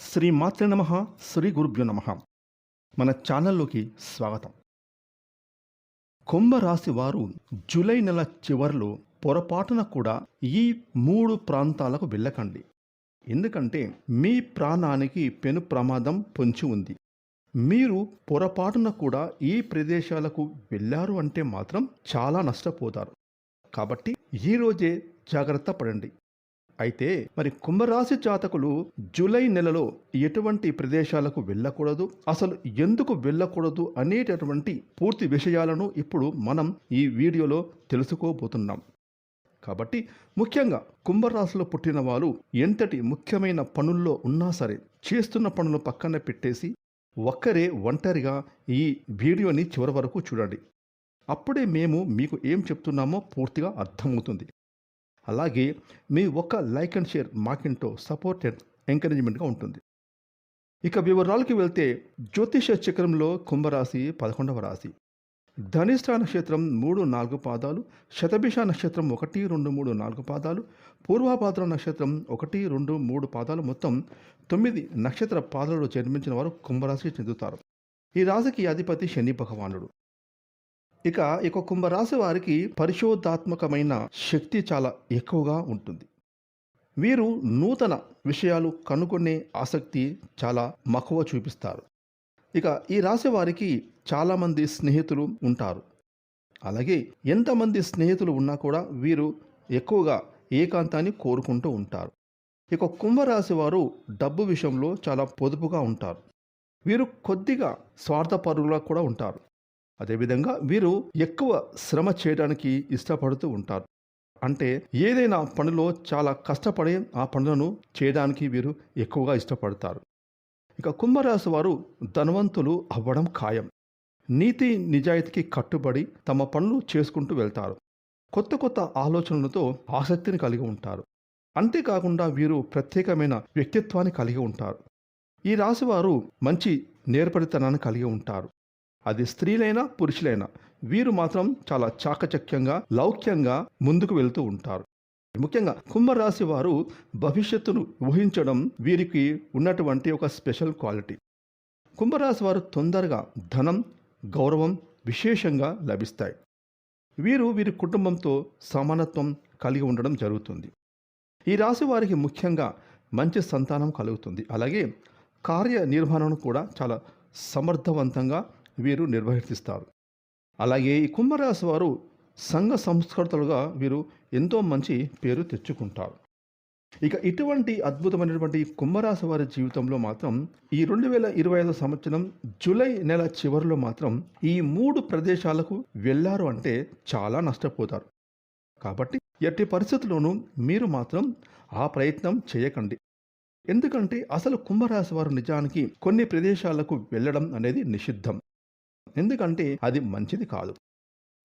శ్రీ మాతృ నమ శ్రీ గురుభ్యో నమ. మన ఛానల్లోకి స్వాగతం. కుంభరాశి వారు జూలై నెల చివరిలో పొరపాటున కూడా ఈ మూడు ప్రాంతాలకు వెళ్ళకండి. ఎందుకంటే మీ ప్రాణానికి పెను ప్రమాదం పొంచి ఉంది. మీరు పొరపాటున కూడా ఈ ప్రదేశాలకు వెళ్ళారు అంటే మాత్రం చాలా నష్టపోతారు. కాబట్టి ఈరోజే జాగ్రత్త పడండి. అయితే మరి కుంభరాశి జాతకులు జూలై నెలలో ఎటువంటి ప్రదేశాలకు వెళ్ళకూడదు? అసలు ఎందుకు వెళ్ళకూడదు అనేటటువంటి పూర్తి విషయాలను ఇప్పుడు మనం ఈ వీడియోలో తెలుసుకోబోతున్నాం. కాబట్టి ముఖ్యంగా కుంభరాశిలో పుట్టిన వారు ఎంతటి ముఖ్యమైన పనుల్లో ఉన్నా సరే చేస్తున్న పనులు పక్కన పెట్టేసి ఒక్కరే ఒంటరిగా ఈ వీడియోని చివరి వరకు చూడండి. అప్పుడే మేము మీకు ఏం చెప్తున్నామో పూర్తిగా అర్థమవుతుంది. అలాగే మీ ఒక్క లైక్ అండ్ షేర్ మాకింటో సపోర్ట్ అండ్ ఎంకరేజ్మెంట్గా ఉంటుంది. ఇక వివరాలకి వెళ్తే జ్యోతిష చక్రంలో కుంభరాశి పదకొండవ రాశి. ధనిష్ట నక్షత్రం మూడు నాలుగు పాదాలు శతభిష నక్షత్రం ఒకటి రెండు మూడు నాలుగు పాదాలు పూర్వపాద్ర నక్షత్రం ఒకటి రెండు మూడు పాదాలు మొత్తం తొమ్మిది నక్షత్ర పాదాలలో జన్మించిన వారు కుంభరాశికి చెందుతారు. ఈ రాశికి అధిపతి శని భగవానుడు. ఇక ఇక కుంభరాశి వారికి పరిశోధాత్మకమైన శక్తి చాలా ఎక్కువగా ఉంటుంది. వీరు నూతన విషయాలు కనుగొనే ఆసక్తి చాలా మక్కువ చూపిస్తారు. ఇక ఈ రాశి వారికి చాలామంది స్నేహితులు ఉంటారు. అలాగే ఎంతమంది స్నేహితులు ఉన్నా కూడా వీరు ఎక్కువగా ఏకాంతాన్ని కోరుకుంటూ ఉంటారు. ఇక కుంభరాశి వారు డబ్బు విషయంలో చాలా పొదుపుగా ఉంటారు. వీరు కొద్దిగా స్వార్థపరులుగా కూడా ఉంటారు. అదేవిధంగా వీరు ఎక్కువ శ్రమ చేయడానికి ఇష్టపడుతూ ఉంటారు. అంటే ఏదైనా పనిలో చాలా కష్టపడి ఆ పనులను చేయడానికి వీరు ఎక్కువగా ఇష్టపడతారు. ఇక కుంభరాశి వారు ధనవంతులు అవ్వడం ఖాయం. నీతి నిజాయితీకి కట్టుబడి తమ పనులు చేసుకుంటూ వెళ్తారు. కొత్త కొత్త ఆలోచనలతో ఆసక్తిని కలిగి ఉంటారు. అంతేకాకుండా వీరు ప్రత్యేకమైన వ్యక్తిత్వాన్ని కలిగి ఉంటారు. ఈ రాశివారు మంచి నేర్పరితనాన్ని కలిగి ఉంటారు. అది స్త్రీలైనా పురుషులైనా. వీరు మాత్రం చాలా చాకచక్యంగా లౌక్యంగా ముందుకు వెళ్తూ ఉంటారు. ముఖ్యంగా కుంభరాశి వారు భవిష్యత్తును ఊహించడం వీరికి ఉన్నటువంటి ఒక స్పెషల్ క్వాలిటీ. కుంభరాశి వారు తొందరగా ధనం గౌరవం విశేషంగా లభిస్తాయి. వీరు వీరి కుటుంబంతో సమానత్వం కలిగి ఉండడం జరుగుతుంది. ఈ రాశి వారికి ముఖ్యంగా మంచి సంతానం కలుగుతుంది. అలాగే కార్యనిర్వహణను కూడా చాలా సమర్థవంతంగా వీరు నిర్వహిస్తారు. అలాగే ఈ కుంభరాశి వారు సంఘ సంస్కర్తలుగా వీరు ఎంతో మంచి పేరు తెచ్చుకుంటారు. ఇక ఇటువంటి అద్భుతమైనటువంటి కుంభరాశి వారి జీవితంలో మాత్రం ఈ రెండు వేల ఇరవై ఐదు సంవత్సరం జూలై నెల చివరిలో మాత్రం ఈ మూడు ప్రదేశాలకు వెళ్ళారు అంటే చాలా నష్టపోతారు. కాబట్టి ఎట్టి పరిస్థితుల్లోనూ మీరు మాత్రం ఆ ప్రయత్నం చేయకండి. ఎందుకంటే అసలు కుంభరాశి వారు నిజానికి కొన్ని ప్రదేశాలకు వెళ్ళడం అనేది నిషిద్ధం. ఎందుకంటే అది మంచిది కాదు.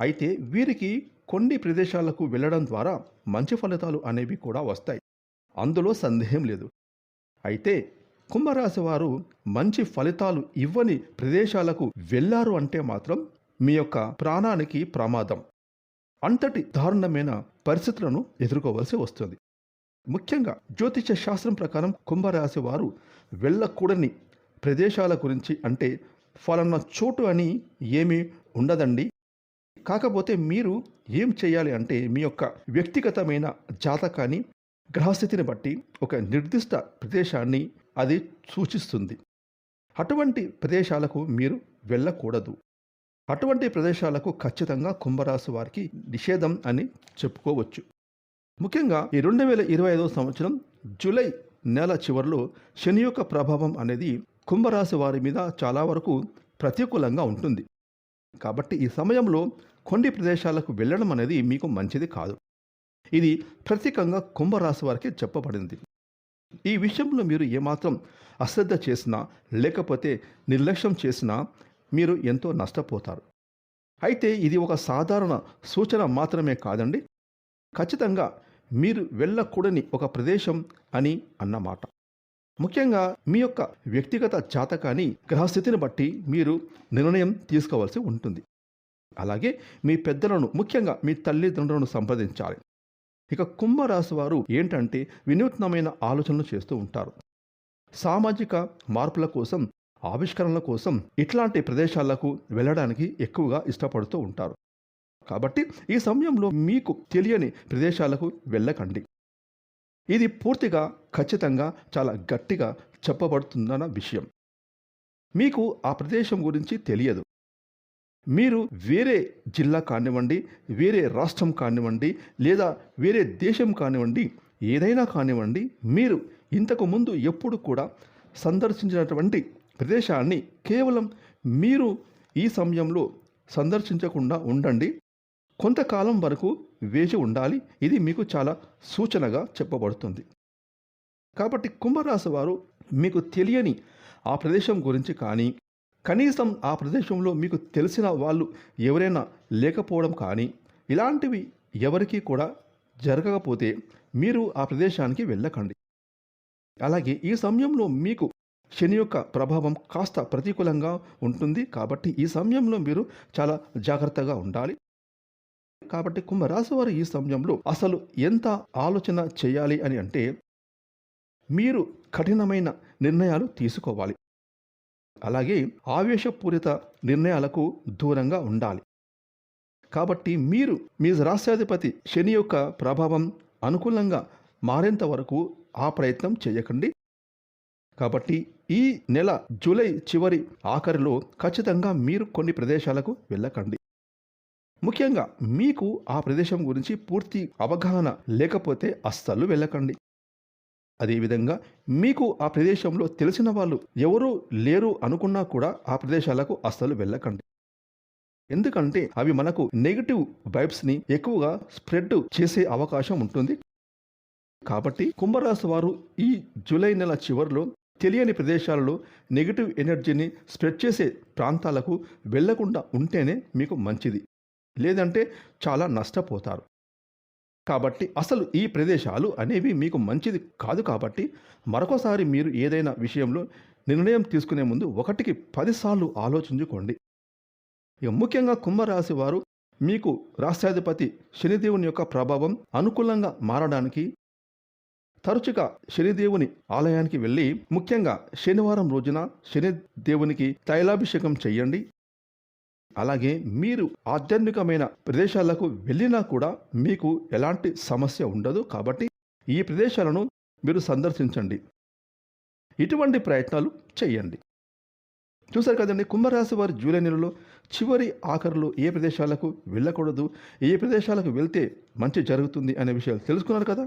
అయితే వీరికి కొన్ని ప్రదేశాలకు వెళ్ళడం ద్వారా మంచి ఫలితాలు అనేవి కూడా వస్తాయి. అందులో సందేహం లేదు. అయితే కుంభరాశి వారు మంచి ఫలితాలు ఇవ్వని ప్రదేశాలకు వెళ్ళారు అంటే మాత్రం మీ యొక్క ప్రాణానికి ప్రమాదం. అంతటి దారుణమైన పరిస్థితులను ఎదుర్కోవలసి వస్తుంది. ముఖ్యంగా జ్యోతిష శాస్త్రం ప్రకారం కుంభరాశి వారు వెళ్ళకూడని ప్రదేశాల గురించి అంటే ఫలానా చోటు అని ఏమీ ఉండదండి. కాకపోతే మీరు ఏం చేయాలి అంటే మీ యొక్క వ్యక్తిగతమైన జాతకాన్ని గ్రహస్థితిని బట్టి ఒక నిర్దిష్ట ప్రదేశాన్ని అది సూచిస్తుంది. అటువంటి ప్రదేశాలకు మీరు వెళ్ళకూడదు. అటువంటి ప్రదేశాలకు ఖచ్చితంగా కుంభరాశి వారికి నిషేధం అని చెప్పుకోవచ్చు. ముఖ్యంగా ఈ రెండు వేల ఇరవై ఐదవ సంవత్సరం జూలై నెల చివరిలో శని యొక్క ప్రభావం అనేది కుంభరాశి వారి మీద చాలా వరకు ప్రతికూలంగా ఉంటుంది. కాబట్టి ఈ సమయంలో కొన్ని ప్రదేశాలకు వెళ్ళడం అనేది మీకు మంచిది కాదు. ఇది ప్రత్యేకంగా కుంభరాశి వారికి చెప్పబడింది. ఈ విషయంలో మీరు ఏమాత్రం అశ్రద్ధ చేసినా లేకపోతే నిర్లక్ష్యం చేసినా మీరు ఎంతో నష్టపోతారు. అయితే ఇది ఒక సాధారణ సూచన మాత్రమే కాదండి. ఖచ్చితంగా మీరు వెళ్ళకూడని ఒక ప్రదేశం అని అన్నమాట. ముఖ్యంగా మీ యొక్క వ్యక్తిగత జాతకాన్ని గ్రహస్థితిని బట్టి మీరు నిర్ణయం తీసుకోవాల్సి ఉంటుంది. అలాగే మీ పెద్దలను ముఖ్యంగా మీ తల్లిదండ్రులను సంప్రదించాలి. ఇక కుంభరాశి వారు ఏంటంటే వినూత్నమైన ఆలోచనలు చేస్తూ ఉంటారు. సామాజిక మార్పుల కోసం ఆవిష్కరణల కోసం ఇట్లాంటి ప్రదేశాలకు వెళ్ళడానికి ఎక్కువగా ఇష్టపడుతూ ఉంటారు. కాబట్టి ఈ సమయంలో మీకు తెలియని ప్రదేశాలకు వెళ్ళకండి. ఇది పూర్తిగా ఖచ్చితంగా చాలా గట్టిగా చెప్పబడుతుందన్న విషయం. మీకు ఆ ప్రదేశం గురించి తెలియదు. మీరు వేరే జిల్లా కానివ్వండి వేరే రాష్ట్రం కానివ్వండి లేదా వేరే దేశం కానివ్వండి ఏదైనా కానివ్వండి మీరు ఇంతకు ముందు ఎప్పుడు కూడా సందర్శించినటువంటి ప్రదేశాన్ని కేవలం మీరు ఈ సమయంలో సందర్శించకుండా ఉండండి. కొంతకాలం వరకు వేచి ఉండాలి. ఇది మీకు చాలా సూచనగా చెప్పబడుతుంది. కాబట్టి కుంభరాశి వారు మీకు తెలియని ఆ ప్రదేశం గురించి కానీ కనీసం ఆ ప్రదేశంలో మీకు తెలిసిన వాళ్ళు ఎవరైనా లేకపోవడం కానీ ఇలాంటివి ఎవరికీ కూడా జరగకపోతే మీరు ఆ ప్రదేశానికి వెళ్ళకండి. అలాగే ఈ సమయంలో మీకు శని యొక్క ప్రభావం కాస్త ప్రతికూలంగా ఉంటుంది. కాబట్టి ఈ సమయంలో మీరు చాలా జాగ్రత్తగా ఉండాలి. కాబట్టి కుంభరాశి వారు ఈ సమయంలో అసలు ఎంత ఆలోచన చేయాలి అని అంటే మీరు కఠినమైన నిర్ణయాలు తీసుకోవాలి. అలాగే ఆవేశపూరిత నిర్ణయాలకు దూరంగా ఉండాలి. కాబట్టి మీరు మీ రాష్ట్రాధిపతి శని యొక్క ప్రభావం అనుకూలంగా మారేంత వరకు ఆ ప్రయత్నం చేయకండి. కాబట్టి ఈ నెల జూలై చివరి ఆఖరిలో ఖచ్చితంగా మీరు కొన్ని ప్రదేశాలకు వెళ్ళకండి. ముఖ్యంగా మీకు ఆ ప్రదేశం గురించి పూర్తి అవగాహన లేకపోతే అస్సలు వెళ్ళకండి. అదేవిధంగా మీకు ఆ ప్రదేశంలో తెలిసిన వాళ్ళు ఎవరూ లేరు అనుకున్నా కూడా ఆ ప్రదేశాలకు అస్సలు వెళ్ళకండి. ఎందుకంటే అవి మనకు నెగిటివ్ వైబ్స్ని ఎక్కువగా స్ప్రెడ్ చేసే అవకాశం ఉంటుంది. కాబట్టి కుంభరాశి వారు ఈ జూలై నెల చివరిలో తెలియని ప్రదేశాలలో నెగిటివ్ ఎనర్జీని స్ప్రెడ్ చేసే ప్రాంతాలకు వెళ్ళకుండా ఉంటేనే మీకు మంచిది. లేదంటే చాలా నష్టపోతారు. కాబట్టి అసలు ఈ ప్రదేశాలు అనేవి మీకు మంచిది కాదు కాబట్టి మరొకసారి మీరు ఏదైనా విషయంలో నిర్ణయం తీసుకునే ముందు ఒకటికి పదిసార్లు ఆలోచించుకోండి. ఇక ముఖ్యంగా కుంభరాశి వారు మీకు రాష్ట్రాధిపతి శనిదేవుని యొక్క ప్రభావం అనుకూలంగా మారడానికి తరచుగా శనిదేవుని ఆలయానికి వెళ్ళి ముఖ్యంగా శనివారం రోజున శనిదేవునికి తైలాభిషేకం చేయండి. అలాగే మీరు ఆధ్యాత్మికమైన ప్రదేశాలకు వెళ్ళినా కూడా మీకు ఎలాంటి సమస్య ఉండదు కాబట్టి ఈ ప్రదేశాలను మీరు సందర్శించండి. ఇటువంటి ప్రయత్నాలు చేయండి. చూసారు కదండి కుంభరాశి వారి జూలై నెలలో చివరి ఆఖరులో ఏ ప్రదేశాలకు వెళ్ళకూడదు ఏ ప్రదేశాలకు వెళ్తే మంచి జరుగుతుంది అనే విషయాలు తెలుసుకున్నారు కదా?